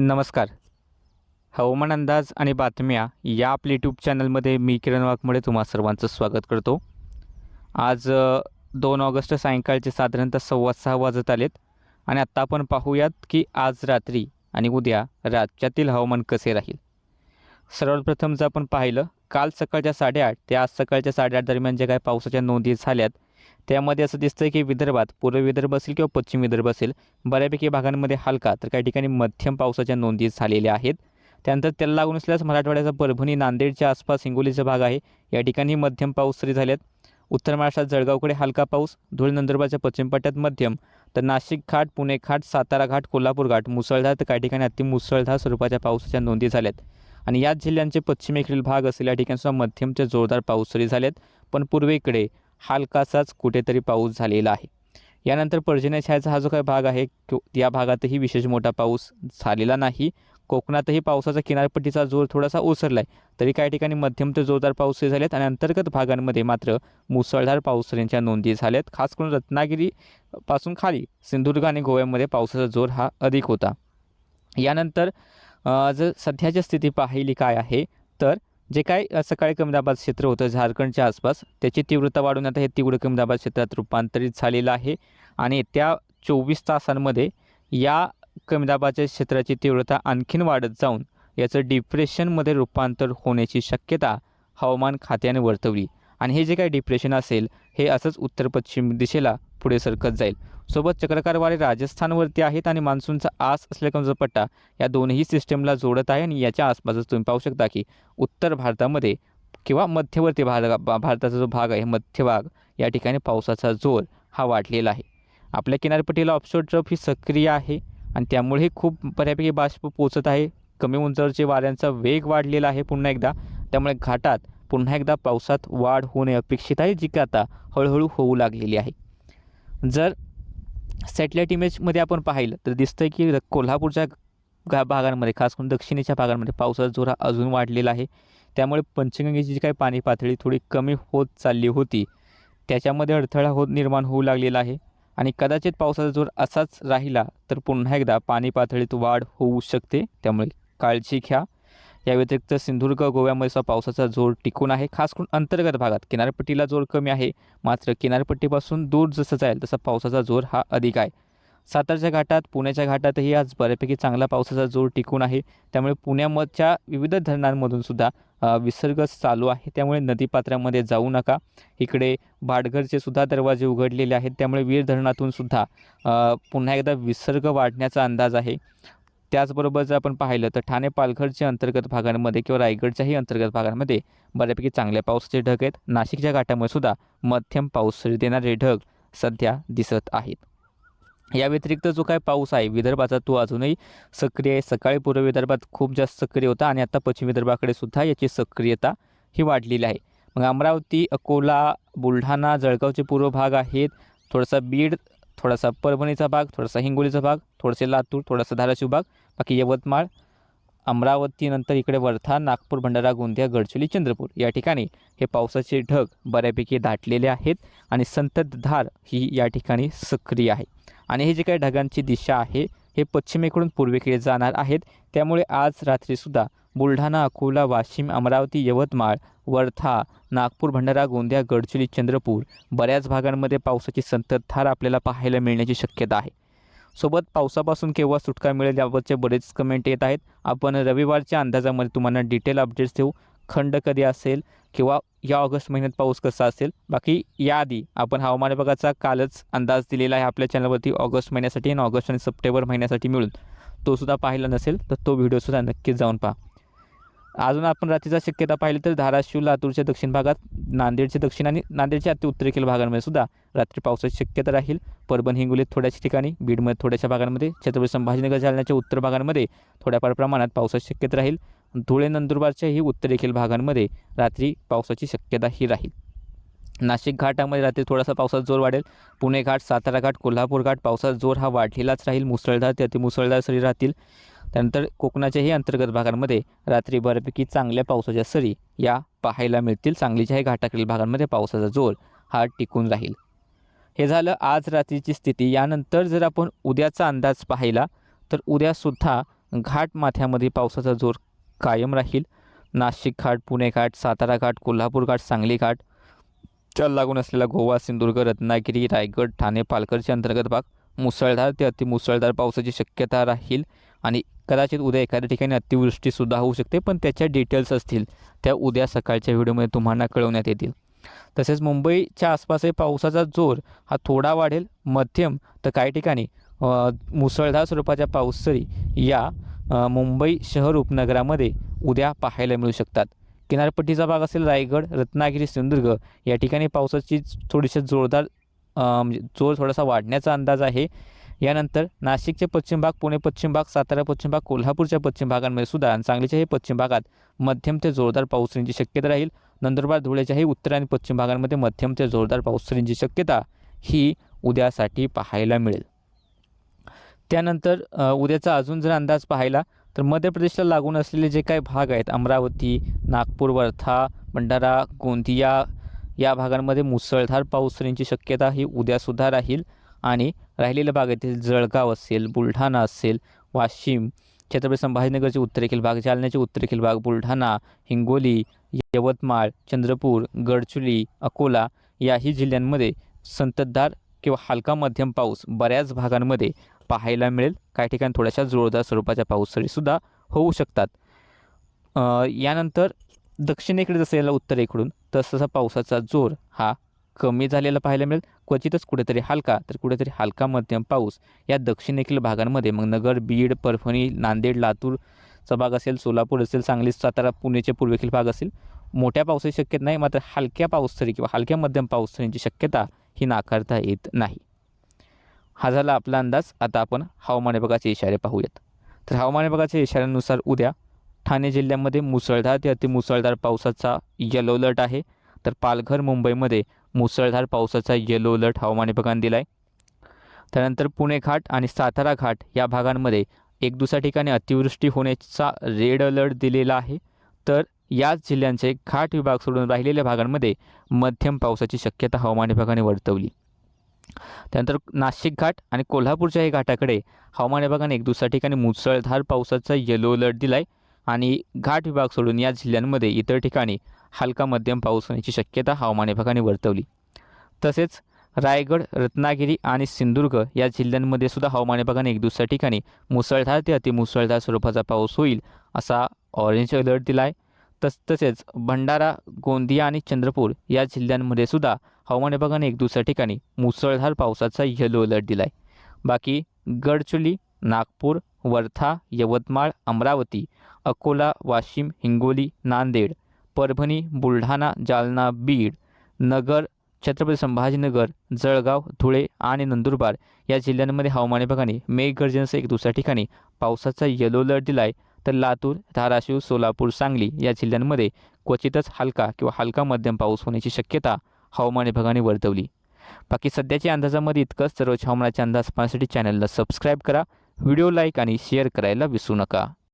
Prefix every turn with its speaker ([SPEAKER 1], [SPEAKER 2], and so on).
[SPEAKER 1] नमस्कार. हवामान अंदाज आणि बातम्या या आपल्या यूट्यूब चॅनलमध्ये मी किरण वाघमोडे तुम्हा सर्वांचं स्वागत करतो. आज दोन ऑगस्ट सायंकाळचे साधारणतः सव्वा सहा वाजत आलेत आणि आत्ता आपण पाहूयात की आज रात्री आणि उद्या राज्यातील हवामान कसे राहील. सर्वप्रथम जर आपण पाहिलं काल सकाळच्या साडेआठ ते आज सकाळच्या साडेआठ दरम्यान जे काही पावसाच्या नोंदी झाल्यात त्यामध्ये असं दिसतं की विदर्भात पूर्व विदर्भ असेल किंवा पश्चिम विदर्भ असेल बऱ्यापैकी भागांमध्ये हलका तर काही ठिकाणी मध्यम पावसाच्या नोंदी झालेल्या आहेत. त्यानंतर त्याला लागून असल्यास मराठवाड्याचा परभणी नांदेडच्या आसपास हिंगोलीचा भाग आहे. या ठिकाणी मध्यम पाऊस तरी झाल्यात उत्तर महाराष्ट्रात जळगावकडे हलका पाऊस धुळे नंदुरबारच्या पश्चिम पट्ट्यात मध्यम तर नाशिक घाट पुणे घाट सातारा घाट कोल्हापूर घाट मुसळधार तर काही ठिकाणी अति मुसळधार स्वरूपाच्या पावसाच्या नोंदी झाल्यात. आणि याच जिल्ह्यांचे पश्चिमेकडील भाग असेल या ठिकाणी सुद्धा जोरदार पाऊस तरी झालेत. पण पूर्वेकडे हलकासाच कुठेतरी पाऊस झालेला आहे. यानंतर पर्जन्यछायाचा हा जो काही भाग आहे तो या भागातही विशेष मोठा पाऊस झालेला नाही. कोकणातही पावसाचा किनारपट्टीचा जोर थोडासा ओसरला आहे तरी काही ठिकाणी मध्यम ते जोरदार पाऊसही झालेत आणि अंतर्गत भागांमध्ये मात्र मुसळधार पावसाच्या नोंदी झाल्यात. खास करून रत्नागिरीपासून खाली सिंधुदुर्ग आणि गोव्यामध्ये पावसाचा जोर हा अधिक होता. यानंतर जर सध्याची स्थिती पाहिली काय आहे तर जे काय सकाळी कमी दाबात क्षेत्र होतं झारखंडच्या आसपास त्याची तीव्रता वाढून आता हे तीव्र कमी दाबात क्षेत्रात रूपांतरित झालेलं आहे. आणि त्या चोवीस तासांमध्ये या कमी दाबाच्या क्षेत्राची तीव्रता आणखीन वाढत जाऊन याचं डिप्रेशनमध्ये रूपांतर होण्याची शक्यता हवामान खात्याने वर्तवली. आणि हे जे काही डिप्रेशन असेल हे असंच उत्तर पश्चिम दिशेला पुढे सरकत जाईल. सोबत चक्रकार वारे राजस्थानवरती आहेत आणि मान्सूनचा आस असलेला कमजोर पट्टा या दोन्ही सिस्टमला जोडत आहे आणि याच्या आसपासच तुम्ही पाहू शकता की उत्तर भारतामध्ये किंवा मध्यवर्ती भाग भारताचा जो भाग आहे मध्य भाग या ठिकाणी पावसाचा जोर हा वाढलेला आहे. आपल्या किनारपट्टीला ऑफशोर ट्रफ ही सक्रिय आहे आणि त्यामुळे खूप बऱ्यापैकी बाष्प पोचत आहे. कमी उंचावरचे वाऱ्यांचा वेग वाढलेला आहे पुन्हा एकदा. त्यामुळे घाटात पुन्हा एकदा पावसात वाढ होणे अपेक्षित आहे जी की आता हळूहळू होऊ लागलेली आहे. जर सॅटेलाईट इमेजमध्ये आपण पाहिलं तर दिसतंय की कोल्हापूरच्या गा भागांमध्ये खास करून दक्षिणेच्या भागांमध्ये पावसाचा जोर अजून वाढलेला आहे. त्यामुळे पंचगंगेची जी काही पाणी पातळी थोडी कमी होत चालली होती त्याच्यामध्ये अडथळा होत निर्माण होऊ लागलेला आहे. आणि कदाचित पावसाचा जोर असाच राहिला तर पुन्हा एकदा पाणी पातळीत वाढ होऊ शकते. त्यामुळे काळजी घ्या. या व्यतिरिक्त सिंधुदुर्ग गोव्यामध्ये सुद्धा पावसाचा जोर टिकून आहे. खास करून अंतर्गत भागात किनारपट्टीला जोर कमी आहे. मात्र किनारपट्टीपासून दूर जसं जाईल तसा पावसाचा जोर हा अधिक आहे. सातारच्या घाटात पुण्याच्या घाटातही आज बऱ्यापैकी चांगला पावसाचा जोर टिकून आहे. त्यामुळे पुण्यामधच्या विविध धरणांमधून सुद्धा विसर्ग चालू आहे. त्यामुळे नदीपात्रामध्ये जाऊ नका. इकडे भाटघरचे सुद्धा दरवाजे उघडलेले आहेत. त्यामुळे वीर धरणातून सुद्धा पुन्हा एकदा विसर्ग वाढण्याचा अंदाज आहे. त्याचबरोबर जर आपण पाहिलं तर ठाणे पालघरच्या अंतर्गत भागांमध्ये किंवा रायगडच्याही अंतर्गत भागांमध्ये बऱ्यापैकी चांगल्या पावसाचे ढग आहेत. नाशिकच्या घाटामध्ये सुद्धा मध्यम पाऊस देणारे ढग सध्या दिसत आहेत. या व्यतिरिक्त जो काय पाऊस आहे विदर्भाचा तो अजूनही सक्रिय आहे. सकाळी पूर्व विदर्भात खूप जास्त सक्रिय होता आणि आता पश्चिम विदर्भाकडे सुद्धा याची सक्रियता ही वाढलेली आहे. मग अमरावती अकोला बुलढाणा जळगावचे पूर्व भाग आहेत. थोडासा बीड थोडासा परभणीचा भाग थोडासा हिंगोलीचा भाग थोडेसे लातूर थोडासा धाराशिव भाग बाकी यवतमाळ अमरावतीनंतर इकडे वर्धा नागपूर भंडारा गोंदिया गडचिरोली चंद्रपूर या ठिकाणी हे पावसाचे ढग बऱ्यापैकी दाटलेले आहेत आणि संततधार ही या ठिकाणी सक्रिय आहे. आणि हे जे काही ढगांची दिशा आहे हे पश्चिमेकडून पूर्वेकडे जाणार आहेत. त्यामुळे आज रात्रीसुद्धा बुलढाणा अकोला वाशिम अमरावती यवतमाळ वर्धा नागपूर भंडारा गोंदिया गडचिरोली चंद्रपूर बऱ्याच भागांमध्ये पावसाची संततधार आपल्याला पाहायला मिळण्याची शक्यता आहे. सोबत पावसापासून केव्हा सुटका मिळेल याबाबतचे बरेच कमेंट येत आहेत. आपण रविवारच्या अंदाजामध्ये तुम्हाला डिटेल अपडेट्स देऊ. खंड कधी असेल किंवा या ऑगस्ट महिन्यात पाऊस कसा असेल बाकी याआधी आपण हवामान विभागाचा कालच अंदाज दिलेला आहे आपल्या चॅनलवरती ऑगस्ट महिन्यासाठी आणि ऑगस्ट आणि सप्टेंबर महिन्यासाठी मिळून. तो सुद्धा पाहिला नसेल तर तो व्हिडिओसुद्धा नक्कीच जाऊन पहा. अजून आपण रात्रीचा शक्यता पाहिली तर धाराशिव लातूरच्या दक्षिण भागात नांदेडच्या दक्षिण आणि नांदेडच्या अति उत्तरेखील भागांमध्ये सुद्धा रात्री पावसाची शक्यता राहील. परभण हिंगोलीत थोड्याशा ठिकाणी बीडमध्ये थोड्याशा भागांमध्ये छत्रपती संभाजीनगर जालन्याच्या उत्तर भागांमध्ये थोड्याफार प्रमाणात पावसाची शक्यता राहील. धुळे नंदुरबारच्याही उत्तरेखील भागांमध्ये रात्री पावसाची शक्यता ही राहील. नाशिक घाटामध्ये रात्री थोडासा पावसात जोर वाढेल. पुणे घाट सातारा घाट कोल्हापूर घाट पावसात जोर हा वाढलेलाच राहील. मुसळधार ते अतिमुसळधार सरी राहतील. त्यानंतर कोकणाच्याही अंतर्गत भागांमध्ये रात्री बऱ्यापैकी चांगल्या पावसाच्या सरी या पाहायला मिळतील. सांगलीच्याही घाटाकडील भागांमध्ये पावसाचा जोर हा टिकून राहील. हे झालं आज रात्रीची स्थिती. यानंतर जर आपण उद्याचा अंदाज पाहिला तर उद्यासुद्धा घाट माथ्यामध्ये पावसाचा जोर कायम राहील. नाशिक घाट पुणे घाट सातारा घाट कोल्हापूर घाट सांगली घाट. च्या लागून असलेला गोवा सिंधुदुर्ग रत्नागिरी रायगड ठाणे पालघरचे अंतर्गत भाग. मुसळधार ते अतिमुसळधार पावसाची शक्यता राहील आणि कदाचित उद्या एखाद्या ठिकाणी अतिवृष्टीसुद्धा होऊ शकते पण त्याच्या डिटेल्स असतील. त्या उद्या सकाळच्या व्हिडिओमध्ये तुम्हाला कळवण्यात येतील. तसेच मुंबईच्या आसपासही पावसाचा जोर हा थोडा वाढेल. मध्यम तर काही ठिकाणी मुसळधार स्वरूपाच्या पावसरी या मुंबई शहर उपनगरामध्ये उद्या पाहायला मिळू शकतात. किनारपट्टीचा भाग असेल रायगड रत्नागिरी सिंधुदुर्ग. या ठिकाणी पावसाची थोडीशी जोरदार म्हणजे जोर थोडासा वाढण्याचा अंदाज आहे. यानंतर नाशिकचे पश्चिम भाग पुणे पश्चिम भाग सातारा पश्चिम भाग कोल्हापूरच्या पश्चिम भागांमध्ये सुद्धा आणि सांगलीच्या हे पश्चिम भागात मध्यम ते जोरदार पाऊस होण्याची शक्यता राहील. नंदुरबार धुळ्याच्याही उत्तर आणि पश्चिम भागांमध्ये मध्यम ते जोरदार पाऊस होण्याची शक्यता ही उद्यासाठी पाहायला मिळेल. त्यानंतर उद्याचा अजून जर अंदाज पाहिला तर मध्य प्रदेशला लागून असलेले जे काही भाग आहेत अमरावती नागपूर वर्धा भंडारा गोंदिया या भागांमध्ये मुसळधार पाऊस होण्याची शक्यता ही उद्यासुद्धा राहील. आणि राहिलेल्या भागातील जळगाव असेल बुलढाणा असेल वाशिम छत्रपती संभाजीनगरचे उत्तरेखील भाग जालन्याचे उत्तरेखील भाग बुलढाणा हिंगोली यवतमाळ चंद्रपूर गडचुली अकोला याही जिल्ह्यांमध्ये संततधार किंवा हलका मध्यम पाऊस बऱ्याच भागांमध्ये पाहायला मिळेल. काही ठिकाणी थोड्याशा जोरदार स्वरूपाच्या पाऊससरीसुद्धा होऊ शकतात. यानंतर दक्षिणेकडे जसं याला उत्तरेकडून तसतसा पावसाचा जोर हा कमी झालेला पाहायला मिळेल. क्वचितच कुठेतरी हलका तर कुठेतरी हलका मध्यम पाऊस या दक्षिणेकडील भागांमध्ये मग नगर बीड परभणी नांदेड लातूरचा भाग असेल सोलापूर असेल सांगली सातारा पुणेचे पूर्वेकडील भाग असेल मोठ्या पावसाची शक्यता नाही मात्र हलक्या पाऊससरी किंवा हलक्या मध्यम पाऊससरींची शक्यता ही नाकारता येत नाही. हा झाला आपला अंदाज. आता आपण हवामान विभागाचे इशारे पाहूयात. तर हवामान विभागाच्या इशाऱ्यानुसार उद्या ठाणे जिल्ह्यामध्ये मुसळधार ते अतिमुसळधार पावसाचा येलो अलर्ट आहे. तर पालघर मुंबईमध्ये मुसळधार पावसाचा येलो अलर्ट हवामान विभागाने दिला आहे त्यानंतर पुणे घाट आणि सातारा घाट या भागांमध्ये एक दुसऱ्या ठिकाणी अतिवृष्टी होण्याचा रेड अलर्ट दिलेला आहे. तर याच जिल्ह्यांचे घाट विभाग सोडून राहिलेल्या भागांमध्ये मध्यम पावसाची शक्यता हवामान विभागाने वर्तवली. त्यानंतर नाशिक घाट आणि कोल्हापूरच्या या घाटाकडे हवामान विभागाने एक दुसऱ्या ठिकाणी मुसळधार पावसाचा येलो अलर्ट दिला आहे आणि घाट विभाग सोडून या जिल्ह्यांमध्ये इतर ठिकाणी हलका मध्यम पाऊस होण्याची शक्यता हवामान विभागाने वर्तवली. तसेच रायगड रत्नागिरी आणि सिंधुदुर्ग या जिल्ह्यांमध्ये सुद्धा हवामान विभागाने एक दुसऱ्या ठिकाणी मुसळधार ते अतिमुसळधार स्वरूपाचा पाऊस होईल असा ऑरेंज अलर्ट दिला आहे तस तसेच भंडारा गोंदिया आणि चंद्रपूर या जिल्ह्यांमध्ये सुद्धा हवामान विभागाने एक दुसऱ्या ठिकाणी मुसळधार पावसाचा येलो अलर्ट दिला आहे बाकी गडचुली नागपूर वर्धा यवतमाळ अमरावती अकोला वाशिम हिंगोली नांदेड परभणी बुलढाणा जालना बीड नगर छत्रपती संभाजीनगर जळगाव धुळे आणि नंदुरबार या जिल्ह्यांमध्ये हवामान विभागाने मेघगर्जनेसह एक दुसऱ्या ठिकाणी पावसाचा येलो अलर्ट दिला आहे तर लातूर धाराशिव सोलापूर सांगली या जिल्ह्यांमध्ये क्वचितच हलका किंवा हलका मध्यम पाऊस होण्याची शक्यता हवामान विभागाने वर्तवली. बाकी सध्याच्या अंदाजामध्ये इतकंच सर्वच हवामानाचे अंदाज पाहण्यासाठी चॅनलला सबस्क्राईब करा व्हिडिओ लाईक आणि शेअर करायला विसरू नका.